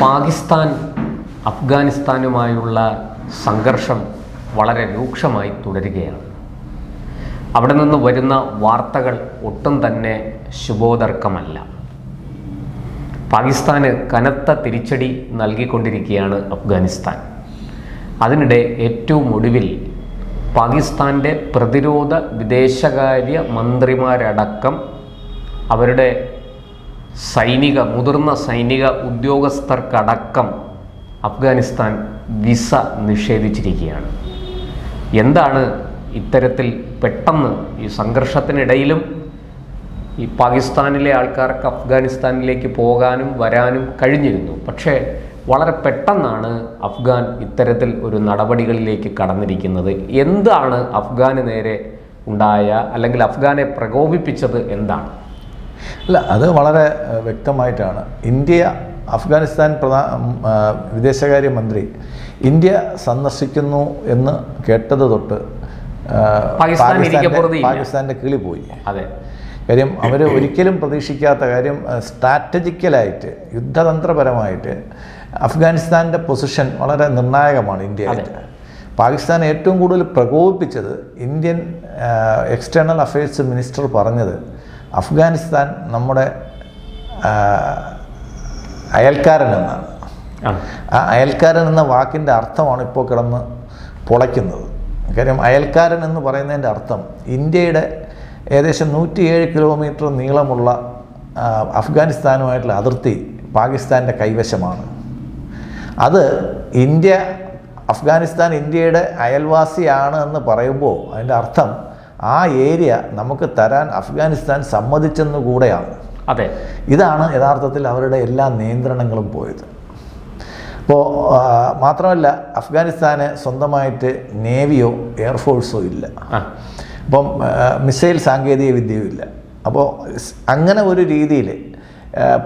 പാകിസ്ഥാൻ അഫ്ഗാനിസ്ഥാനുമായുള്ള സംഘർഷം വളരെ രൂക്ഷമായി തുടരുകയാണ്. അവിടെ നിന്ന് വരുന്ന വാർത്തകൾ ഒട്ടും തന്നെ ശുഭോദർക്കമല്ല. പാകിസ്ഥാന് കനത്ത തിരിച്ചടി നൽകിക്കൊണ്ടിരിക്കുകയാണ് അഫ്ഗാനിസ്ഥാൻ. അതിനിടെ ഏറ്റവും ഒടുവിൽ പാകിസ്ഥാന്റെ പ്രതിരോധ വിദേശകാര്യ മന്ത്രിമാരടക്കം അവരുടെ സൈനിക മുതിർന്ന സൈനിക ഉദ്യോഗസ്ഥർക്കടക്കം അഫ്ഗാനിസ്ഥാൻ വിസ നിഷേധിച്ചിരിക്കുകയാണ്. എന്താണ് ഇത്തരത്തിൽ പെട്ടെന്ന് ഈ സംഘർഷത്തിനിടയിലും ഈ പാകിസ്ഥാനിലെ ആൾക്കാർക്ക് അഫ്ഗാനിസ്ഥാനിലേക്ക് പോകാനും വരാനും കഴിഞ്ഞിരുന്നു. പക്ഷേ വളരെ പെട്ടെന്നാണ് അഫ്ഗാൻ ഇത്തരത്തിൽ ഒരു നടപടികളിലേക്ക് കടന്നിരിക്കുന്നത്. എന്താണ് അഫ്ഗാന് നേരെ ഉണ്ടായ അല്ലെങ്കിൽ അഫ്ഗാനെ പ്രകോപിപ്പിച്ചത് എന്താണ്? അല്ല അത് വളരെ വ്യക്തമായിട്ടാണ്. ഇന്ത്യ അഫ്ഗാനിസ്ഥാൻ പ്രധാ വിദേശകാര്യമന്ത്രി ഇന്ത്യ സന്ദർശിക്കുന്നു എന്ന് കേട്ടത് തൊട്ട് പാകിസ്ഥാന്റെ കിളി പോയി. അതെ. കാര്യം അവർ ഒരിക്കലും പ്രതീക്ഷിക്കാത്ത കാര്യം സ്ട്രാറ്റജിക്കലായിട്ട് യുദ്ധതന്ത്രപരമായിട്ട് അഫ്ഗാനിസ്ഥാന്റെ പൊസിഷൻ വളരെ നിർണായകമാണ് ഇന്ത്യയായിട്ട്. പാകിസ്ഥാൻ ഏറ്റവും കൂടുതൽ പ്രകോപിപ്പിച്ചത് ഇന്ത്യൻ എക്സ്റ്റേണൽ അഫയേഴ്സ് മിനിസ്റ്റർ പറഞ്ഞത് അഫ്ഗാനിസ്ഥാൻ നമ്മുടെ അയൽക്കാരൻ എന്നാണ് ആ. അയൽക്കാരൻ എന്ന വാക്കിന്റെ അർത്ഥമാണ് ഇപ്പോൾ കിടന്ന് പൊളയ്ക്കുന്നത്. കാര്യം അയൽക്കാരൻ എന്ന് പറയുന്നതിന്റെ അർത്ഥം ഇന്ത്യയുടെ ഏകദേശം നൂറ്റിയേഴ് കിലോമീറ്റർ നീളമുള്ള അഫ്ഗാനിസ്ഥാനുമായിട്ടുള്ള അതിർത്തി പാകിസ്ഥാന്റെ കൈവശമാണ്. അത് ഇന്ത്യ അഫ്ഗാനിസ്ഥാൻ ഇന്ത്യയുടെ അയൽവാസിയാണ് എന്ന് പറയുമ്പോൾ അതിന്റെ അർത്ഥം ആ ഏരിയ നമുക്ക് തരാൻ അഫ്ഗാനിസ്ഥാൻ സമ്മതിച്ചെന്ന് കൂടെയാണ്. അതെ. ഇതാണ് യഥാർത്ഥത്തിൽ അവരുടെ എല്ലാ നിയന്ത്രണങ്ങളും പോയത്. അപ്പോൾ മാത്രമല്ല അഫ്ഗാനിസ്ഥാന് സ്വന്തമായിട്ട് നേവിയോ എയർഫോഴ്സോ ഇല്ല. അപ്പം മിസൈൽ സാങ്കേതിക വിദ്യയും ഇല്ല. അപ്പോൾ അങ്ങനെ ഒരു രീതിയിൽ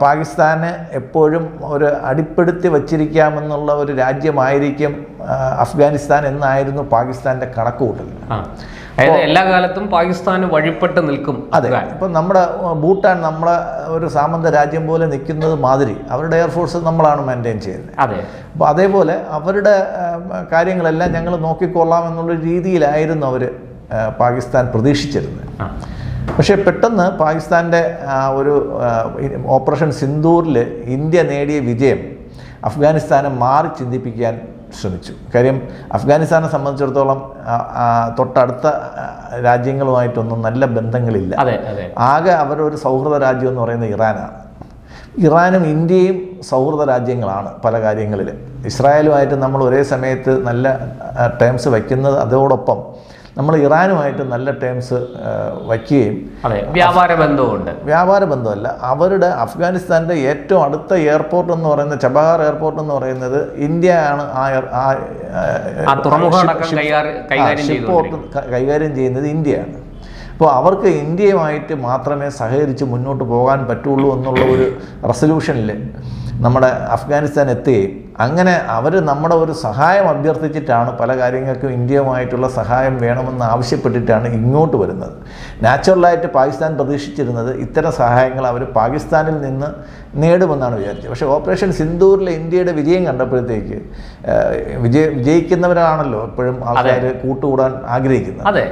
പാകിസ്ഥാന് എപ്പോഴും ഒരു അടിപ്പെടുത്തി വച്ചിരിക്കാമെന്നുള്ള ഒരു രാജ്യമായിരിക്കും അഫ്ഗാനിസ്ഥാൻ എന്നായിരുന്നു പാകിസ്ഥാന്റെ കണക്കുകൂട്ടൽ. അതായത് എല്ലാ കാലത്തും പാകിസ്ഥാന് വഴിപ്പെട്ട് നിൽക്കും അതെ. ഇപ്പം നമ്മുടെ ഭൂട്ടാൻ നമ്മളെ ഒരു സാമന്ത രാജ്യം പോലെ നിൽക്കുന്നത് മാതിരി അവരുടെ എയർഫോഴ്സ് നമ്മളാണ് മെയിന്റെയിൻ ചെയ്യുന്നത്. അതെ. അപ്പോൾ അതേപോലെ അവരുടെ കാര്യങ്ങളെല്ലാം ഞങ്ങൾ നോക്കിക്കൊള്ളാം എന്നുള്ള രീതിയിലായിരുന്നു അവർ പാകിസ്ഥാൻ പ്രതീക്ഷിച്ചിരുന്നത്. പക്ഷേ പെട്ടെന്ന് പാകിസ്ഥാന്റെ ഒരു ഓപ്പറേഷൻ സിന്ദൂറിൽ ഇന്ത്യ നേടിയ വിജയം അഫ്ഗാനിസ്ഥാനെ മാറി ചിന്തിപ്പിക്കാൻ ശ്രമിച്ചു. കാര്യം അഫ്ഗാനിസ്ഥാനെ സംബന്ധിച്ചിടത്തോളം തൊട്ടടുത്ത രാജ്യങ്ങളുമായിട്ടൊന്നും നല്ല ബന്ധങ്ങളില്ല. ആകെ അവരൊരു സൗഹൃദ രാജ്യം എന്ന് പറയുന്നത് ഇറാനാണ്. ഇറാനും ഇന്ത്യയും സൗഹൃദ രാജ്യങ്ങളാണ് പല കാര്യങ്ങളിൽ ഇസ്രായേലുമായിട്ട് നമ്മൾ ഒരേ സമയത്ത് നല്ല ടേംസ് വയ്ക്കുന്നത് അതോടൊപ്പം നമ്മൾ ഇറാനുമായിട്ട് നല്ല ടേംസ് വയ്ക്കുകയും വ്യാപാര ബന്ധമുണ്ട് വ്യാപാര ബന്ധമല്ല. അവരുടെ അഫ്ഗാനിസ്ഥാന്റെ ഏറ്റവും അടുത്ത എയർപോർട്ട് എന്ന് പറയുന്നത് ചബഹാർ എയർപോർട്ട് എന്ന് പറയുന്നത് ഇന്ത്യ ആണ് ആ എയർ- ആ ആ തുറമുഖം അടക്കം കൈകാര്യ- കൈകാര്യം ഷിപ്പ് പോർട്ട് ക- കൈകാര്യം ചെയ്യുന്നത് ഇന്ത്യയാണ്. അപ്പോൾ അവർക്ക് ഇന്ത്യയുമായിട്ട് മാത്രമേ സഹകരിച്ച് മുന്നോട്ട് പോകാൻ പറ്റുള്ളൂ എന്നുള്ള ഒരു റെസൊല്യൂഷനിൽ നമ്മുടെ അഫ്ഗാനിസ്ഥാൻ എത്തുകയും അങ്ങനെ അവർ നമ്മുടെ ഒരു സഹായം അഭ്യർത്ഥിച്ചിട്ടാണ് പല കാര്യങ്ങൾക്കും ഇന്ത്യയുമായിട്ടുള്ള സഹായം വേണമെന്ന് ആവശ്യപ്പെട്ടിട്ടാണ് ഇങ്ങോട്ട് വരുന്നത്. നാച്ചുറലായിട്ട് പാകിസ്ഥാൻ പ്രതീക്ഷിച്ചിരുന്നത് ഇത്തരം സഹായങ്ങൾ അവർ പാകിസ്ഥാനിൽ നിന്ന് നേടുമെന്നാണ് വിചാരിച്ചത്. പക്ഷേ ഓപ്പറേഷൻ സിന്ദൂരിലെ ഇന്ത്യയുടെ വിജയം കണ്ടപ്പോഴത്തേക്ക് വിജയ വിജയിക്കുന്നവരാണല്ലോ എപ്പോഴും ആൾക്കാർ കൂട്ടുകൂടാൻ ആഗ്രഹിക്കുന്നത്. അതെ.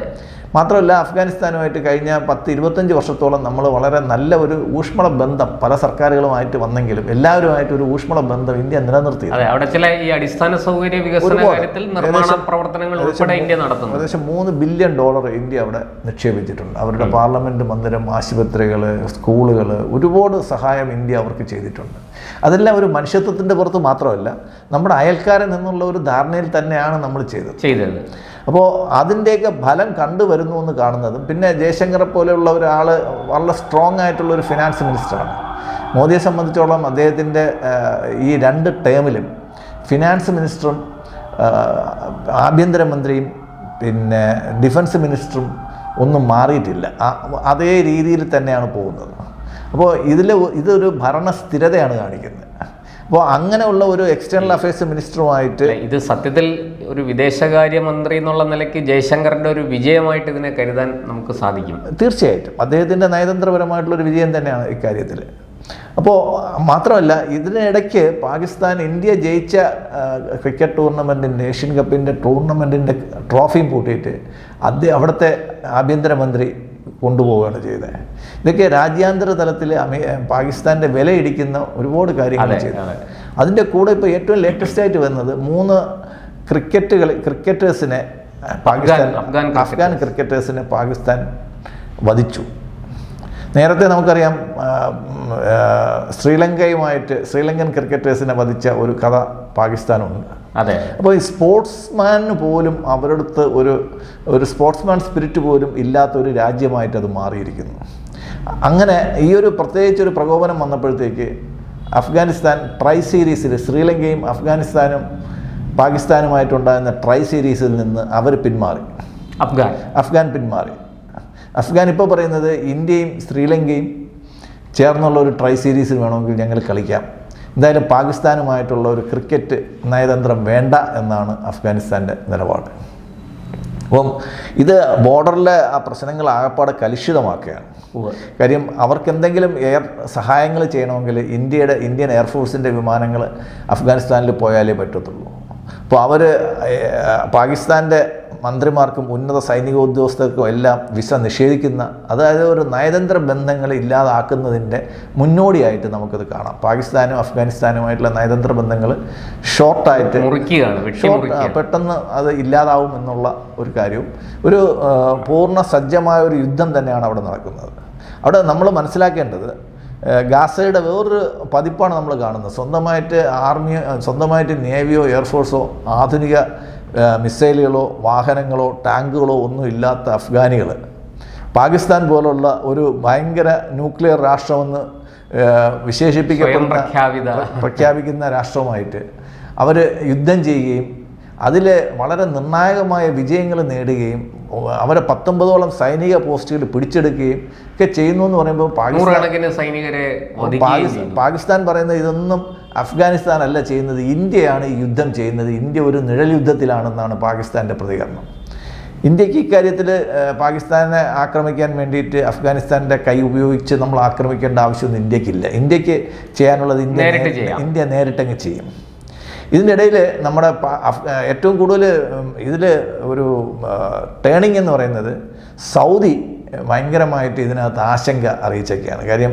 മാത്രമല്ല അഫ്ഗാനിസ്ഥാനുമായിട്ട് കഴിഞ്ഞ പത്ത് ഇരുപത്തഞ്ച് വർഷത്തോളം നമ്മൾ വളരെ നല്ല ഒരു ഊഷ്മള ബന്ധം പല സർക്കാരുകളുമായിട്ട് വന്നെങ്കിലും എല്ലാവരുമായിട്ട് ഒരു ഊഷ്മള ബന്ധം ഇന്ത്യ നിലനിർത്തി അവിടെ ചില ഈ അടിസ്ഥാന സൗകര്യ വികസന കാര്യത്തിൽ നിർമ്മാണ പ്രവർത്തനങ്ങൾ ഉൾപ്പെടെ ഇന്ത്യ നടത്തുന്നു. ഏകദേശം മൂന്ന് ബില്യൺ ഡോളർ ഇന്ത്യ അവിടെ നിക്ഷേപിച്ചിട്ടുണ്ട്. അവരുടെ പാർലമെന്റ് മന്ദിരം ആശുപത്രികൾ സ്കൂളുകൾ ഒരുപാട് സഹായം ഇന്ത്യ അവർക്ക് ചെയ്തിട്ടുണ്ട്. അതെല്ലാം ഒരു മനുഷ്യത്വത്തിന്റെ പുറത്ത് മാത്രമല്ല നമ്മുടെ അയൽക്കാരൻ എന്നുള്ള ഒരു ധാരണയിൽ തന്നെയാണ് നമ്മൾ ചെയ്തത്. ചെയ്തത്. അപ്പോൾ അതിന്റെയൊക്കെ ഫലം കണ്ടുവരുന്നു എന്ന് കാണുന്നതും പിന്നെ ജയശങ്കറെ പോലെയുള്ള ഒരാൾ വളരെ സ്ട്രോങ് ആയിട്ടുള്ള ഒരു ഫിനാൻസ് മിനിസ്റ്ററാണ് മോദിയെ സംബന്ധിച്ചോളം അദ്ദേഹത്തിന്റെ ഈ രണ്ട് ടേമിലും ഫിനാൻസ് മിനിസ്റ്ററും ആഭ്യന്തരമന്ത്രിയും പിന്നെ ഡിഫൻസ് മിനിസ്റ്ററും ഒന്നും മാറിയിട്ടില്ല. അതേ രീതിയിൽ തന്നെയാണ് പോകുന്നത്. അപ്പോൾ ഇതിൽ ഇതൊരു ഭരണസ്ഥിരതയാണ് കാണിക്കുന്നത്. അപ്പോൾ അങ്ങനെയുള്ള ഒരു എക്സ്റ്റേണൽ അഫയേഴ്സ് മിനിസ്റ്ററുമായിട്ട് ഇത് സത്യത്തിൽ ഒരു വിദേശകാര്യമന്ത്രി എന്നുള്ള നിലയ്ക്ക് ജയശങ്കറിന്റെ ഒരു വിജയമായിട്ട് ഇതിനെ കരുതാൻ നമുക്ക് സാധിക്കും. തീർച്ചയായിട്ടും. അദ്ദേഹത്തിന്റെ നയതന്ത്രപരമായിട്ടുള്ള ഒരു വിജയം തന്നെയാണ് ഇക്കാര്യത്തിൽ അപ്പോൾ മാത്രമല്ല ഇതിനിടയ്ക്ക് പാകിസ്ഥാൻ ഇന്ത്യ ജയിച്ച ക്രിക്കറ്റ് ടൂർണമെന്റിന്റെ ഏഷ്യൻ കപ്പിന്റെ ടൂർണമെന്റിന്റെ ട്രോഫിയും പൂട്ടിയിട്ട് അദ്ദേഹം അവിടുത്തെ ആഭ്യന്തരമന്ത്രി കൊണ്ടുപോവുകയാണ് ചെയ്തത് ഇതൊക്കെ രാജ്യാന്തര തലത്തിൽ അമേ പാകിസ്ഥാന്റെ വില ഇടിക്കുന്ന ഒരുപാട് കാര്യങ്ങൾ ചെയ്തതാണ് ചെയ്തു അതിന്റെ കൂടെ ഇപ്പോൾ ഏറ്റവും ലേറ്റസ്റ്റ് ആയിട്ട് വന്നത് മൂന്ന് ക്രിക്കറ്റ് കളി ക്രിക്കറ്റേഴ്സിനെ പാകിസ്ഥാൻ അഫ്ഗാൻ അഫ്ഗാൻ ക്രിക്കറ്റേഴ്സിനെ പാകിസ്ഥാൻ വധിച്ചു. നേരത്തെ നമുക്കറിയാം ശ്രീലങ്കയുമായിട്ട് ശ്രീലങ്കൻ ക്രിക്കറ്റേഴ്സിനെ വധിച്ച ഒരു കഥ പാകിസ്ഥാനുണ്ട്. അതെ. അപ്പോൾ ഈ സ്പോർട്സ്മാന് പോലും അവരുടെ അടുത്ത് ഒരു ഒരു സ്പോർട്സ്മാൻ സ്പിരിറ്റ് പോലും ഇല്ലാത്ത ഒരു രാജ്യമായിട്ട് അത് മാറിയിരിക്കുന്നു. അങ്ങനെ ഈ ഒരു പ്രത്യേകിച്ച് ഒരു പ്രകോപനം വന്നപ്പോഴത്തേക്ക് അഫ്ഗാനിസ്ഥാൻ ട്രൈ സീരീസിൽ ശ്രീലങ്കയും അഫ്ഗാനിസ്ഥാനും പാകിസ്ഥാനുമായിട്ടുണ്ടായിരുന്ന ട്രൈ സീരീസിൽ നിന്ന് അവർ പിന്മാറി. അഫ്ഗാൻ. അഫ്ഗാൻ പിന്മാറി. അഫ്ഗാൻ ഇപ്പോൾ പറയുന്നത് ഇന്ത്യയും ശ്രീലങ്കയും ചേർന്നുള്ള ഒരു ട്രൈ സീരീസിൽ വേണമെങ്കിൽ ഞങ്ങൾ കളിക്കാം. എന്തായാലും പാകിസ്ഥാനുമായിട്ടുള്ള ഒരു ക്രിക്കറ്റ് നയതന്ത്രം വേണ്ട എന്നാണ് അഫ്ഗാനിസ്ഥാന്റെ നിലപാട്. അപ്പം ഇത് ബോർഡറിലെ ആ പ്രശ്നങ്ങൾ ആകപ്പാടെ കലുഷിതമാക്കുകയാണ്. കാര്യം അവർക്ക് എന്തെങ്കിലും എയർ സഹായങ്ങൾ ചെയ്യണമെങ്കിൽ ഇന്ത്യയുടെ ഇന്ത്യൻ എയർഫോഴ്സിന്റെ വിമാനങ്ങൾ അഫ്ഗാനിസ്ഥാനിൽ പോയാലേ പറ്റത്തുള്ളൂ. അപ്പോൾ അവർ പാകിസ്ഥാന്റെ മന്ത്രിമാർക്കും ഉന്നത സൈനിക ഉദ്യോഗസ്ഥർക്കും എല്ലാം വിസ നിഷേധിക്കുന്ന അതായത് ഒരു നയതന്ത്ര ബന്ധങ്ങൾ ഇല്ലാതാക്കുന്നതിന്റെ മുന്നോടിയായിട്ട് നമുക്കത് കാണാം. പാകിസ്ഥാനും അഫ്ഗാനിസ്ഥാനുമായിട്ടുള്ള നയതന്ത്ര ബന്ധങ്ങൾ ഷോർട്ടായിട്ട് പെട്ടെന്ന് അത് ഇല്ലാതാവും എന്നുള്ള ഒരു കാര്യവും. ഒരു പൂർണ സജ്ജമായ ഒരു യുദ്ധം തന്നെയാണ് അവിടെ നടക്കുന്നത്. അവിടെ നമ്മൾ മനസ്സിലാക്കേണ്ടത് ഗാസയുടെ വേറൊരു പതിപ്പാണ് നമ്മൾ കാണുന്നത്. സ്വന്തമായിട്ട് ആർമിയോ സ്വന്തമായിട്ട് നേവിയോ എയർഫോഴ്സോ ആധുനിക മിസൈലുകളോ വാഹനങ്ങളോ ടാങ്കുകളോ ഒന്നും ഇല്ലാത്ത അഫ്ഗാനികൾ. പാകിസ്ഥാൻ പോലുള്ള ഒരു ഭയങ്കര ന്യൂക്ലിയർ രാഷ്ട്രമെന്ന് വിശേഷിപ്പിക്കപ്പെടുന്ന പ്രഖ്യാപിക്കുന്ന രാഷ്ട്രമായിട്ട് അവർ യുദ്ധം ചെയ്യുകയും അതിൽ വളരെ നിർണായകമായ വിജയങ്ങൾ നേടുകയും അവരെ പത്തൊമ്പതോളം സൈനിക പോസ്റ്റുകൾ പിടിച്ചെടുക്കുകയും ഒക്കെ ചെയ്യുന്നു എന്ന് പറയുമ്പോൾ പാകിസ്ഥാൻ സൈനികരെ പാകിസ്ഥാൻ പറയുന്നത് ഇതൊന്നും അഫ്ഗാനിസ്ഥാൻ അല്ല ചെയ്യുന്നത് ഇന്ത്യയാണ് ഈ യുദ്ധം ചെയ്യുന്നത് ഇന്ത്യ ഒരു നിഴൽ യുദ്ധത്തിലാണെന്നാണ് പാകിസ്ഥാന്റെ പ്രതികരണം. ഇന്ത്യയ്ക്ക് ഇക്കാര്യത്തിൽ പാകിസ്ഥാനെ ആക്രമിക്കാൻ വേണ്ടിയിട്ട് അഫ്ഗാനിസ്ഥാന്റെ കൈ ഉപയോഗിച്ച് നമ്മൾ ആക്രമിക്കേണ്ട ആവശ്യമൊന്നും ഇന്ത്യക്കില്ല. ഇന്ത്യയ്ക്ക് ചെയ്യാനുള്ളത് ഇന്ത്യ. ഇന്ത്യ നേരിട്ടങ്ങ് ചെയ്യും. ഇതിന്റെ ഇടയിൽ നമ്മുടെ ഏറ്റവും കൂടുതൽ ഇതിൽ ഒരു ടേണിംഗ് എന്ന് പറയുന്നത് സൗദി ഭയങ്കരമായിട്ട് ഇതിനകത്ത് ആശങ്ക അറിയിച്ചൊക്കെയാണ്. കാര്യം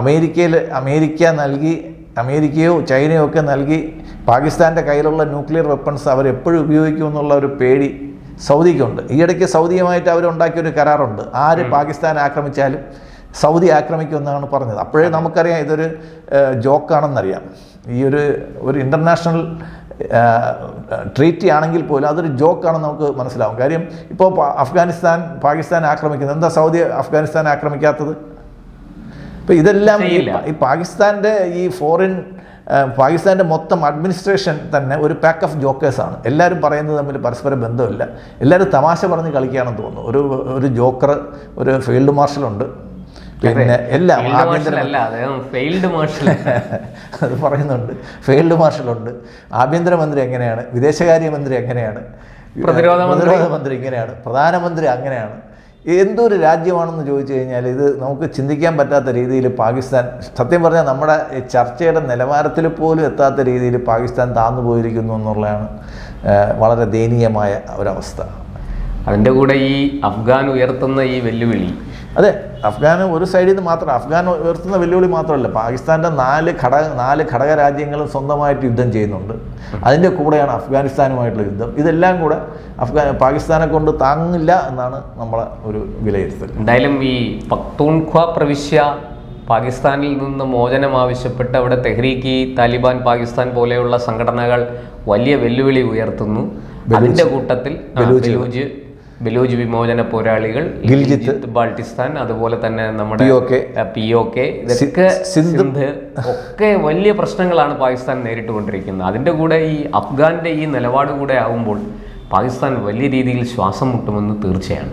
അമേരിക്കയിൽ അമേരിക്ക നൽകി അമേരിക്കയോ ചൈനയോ ഒക്കെ നൽകി പാകിസ്ഥാന്റെ കയ്യിലുള്ള ന്യൂക്ലിയർ വെപ്പൺസ് അവർ എപ്പോഴും ഉപയോഗിക്കുമെന്നുള്ള ഒരു പേടി സൗദിക്കുണ്ട്. ഈയിടയ്ക്ക് സൗദിയുമായിട്ട് അവരുണ്ടാക്കിയ ഒരു കരാറുണ്ട്. ആര് പാകിസ്ഥാൻ ആക്രമിച്ചാലും സൗദി ആക്രമിക്കുമെന്നാണ് പറഞ്ഞത്. അപ്പോഴേ നമുക്കറിയാം ഇതൊരു ജോക്കാണെന്നറിയാം. ഈ ഒരു ഒരു ഇന്റർനാഷണൽ ട്രീറ്റി ആണെങ്കിൽ പോലും അതൊരു ജോക്കാണെന്ന് നമുക്ക് മനസ്സിലാവും. കാര്യം ഇപ്പോൾ അഫ്ഗാനിസ്ഥാൻ പാകിസ്ഥാൻ ആക്രമിക്കുന്നത്. എന്താ സൗദി അഫ്ഗാനിസ്ഥാൻ ആക്രമിക്കാത്തത്? അപ്പോൾ ഇതെല്ലാം. ഈ പാകിസ്ഥാന്റെ ഈ ഫോറിൻ പാകിസ്ഥാന്റെ മൊത്തം അഡ്മിനിസ്ട്രേഷൻ തന്നെ ഒരു പാക്ക് ഓഫ് ജോക്കേഴ്സാണ് എല്ലാവരും പറയുന്നത് തമ്മിൽ പരസ്പര ബന്ധമില്ല. എല്ലാവരും തമാശ പറഞ്ഞ് കളിക്കുകയാണെന്ന് തോന്നുന്നു. ഒരു ഒരു ജോക്കർ ഒരു ഫീൽഡ് മാർഷലുണ്ട് പിന്നെ എല്ലാം അത് പറയുന്നുണ്ട്. ഫെയിൽഡ് മാർഷലുണ്ട് ആഭ്യന്തരമന്ത്രി എങ്ങനെയാണ്? വിദേശകാര്യമന്ത്രി എങ്ങനെയാണ്? പ്രതിരോധ മന്ത്രി. പ്രതിരോധ മന്ത്രി ഇങ്ങനെയാണ് പ്രധാനമന്ത്രി അങ്ങനെയാണ്. എന്തൊരു രാജ്യമാണെന്ന് ചോദിച്ചു കഴിഞ്ഞാൽ ഇത് നമുക്ക് ചിന്തിക്കാൻ പറ്റാത്ത രീതിയിൽ പാകിസ്ഥാൻ സത്യം പറഞ്ഞാൽ നമ്മുടെ ചർച്ചയുടെ നിലവാരത്തിൽ പോലും എത്താത്ത രീതിയിൽ പാകിസ്ഥാൻ താന്നു പോയിരിക്കുന്നു എന്നുള്ളതാണ് വളരെ ദയനീയമായ ഒരവസ്ഥ. അതിന്റെ കൂടെ ഈ അഫ്ഗാൻ ഉയർത്തുന്ന ഈ വെല്ലുവിളി. അതെ അഫ്ഗാൻ ഒരു സൈഡിൽ നിന്ന് മാത്രം അഫ്ഗാൻ ഉയർത്തുന്ന വെല്ലുവിളി മാത്രമല്ല പാകിസ്ഥാന്റെ നാല് ഘടക നാല് ഘടക രാജ്യങ്ങളും സ്വന്തമായിട്ട് യുദ്ധം ചെയ്യുന്നുണ്ട്. അതിന്റെ കൂടെയാണ് അഫ്ഗാനിസ്ഥാനുമായിട്ടുള്ള യുദ്ധം. ഇതെല്ലാം കൂടെ അഫ്ഗാൻ പാകിസ്ഥാനെ കൊണ്ട് താങ്ങില്ല എന്നാണ് നമ്മളെ ഒരു വിലയിരുത്തൽ. എന്തായാലും ഈ പക്തൂൺഖ്വ പ്രവിശ്യ പാകിസ്ഥാനിൽ നിന്ന് മോചനം ആവശ്യപ്പെട്ട് അവിടെ തെഹ്രീക്ക് താലിബാൻ പാകിസ്ഥാൻ പോലെയുള്ള സംഘടനകൾ വലിയ വെല്ലുവിളി ഉയർത്തുന്നു. അതിന്റെ കൂട്ടത്തിൽ ബലൂജ് ബലൂജ് വിമോചന പോരാളികൾ ഗിൽജിത്ത്, ബാൾട്ടിസ്ഥാൻ അതുപോലെ തന്നെ നമ്മുടെ പി ഒ കെ ഇതൊക്കെ സിന്ധ്. സിന്ധ്. ഒക്കെ വലിയ പ്രശ്നങ്ങളാണ് പാകിസ്ഥാൻ നേരിട്ടുകൊണ്ടിരിക്കുന്നത്. അതിന്റെ കൂടെ ഈ അഫ്ഗാന്റെ ഈ നിലപാട് കൂടെ ആകുമ്പോൾ പാകിസ്ഥാൻ വലിയ രീതിയിൽ ശ്വാസം മുട്ടുമെന്ന് തീർച്ചയാണ്.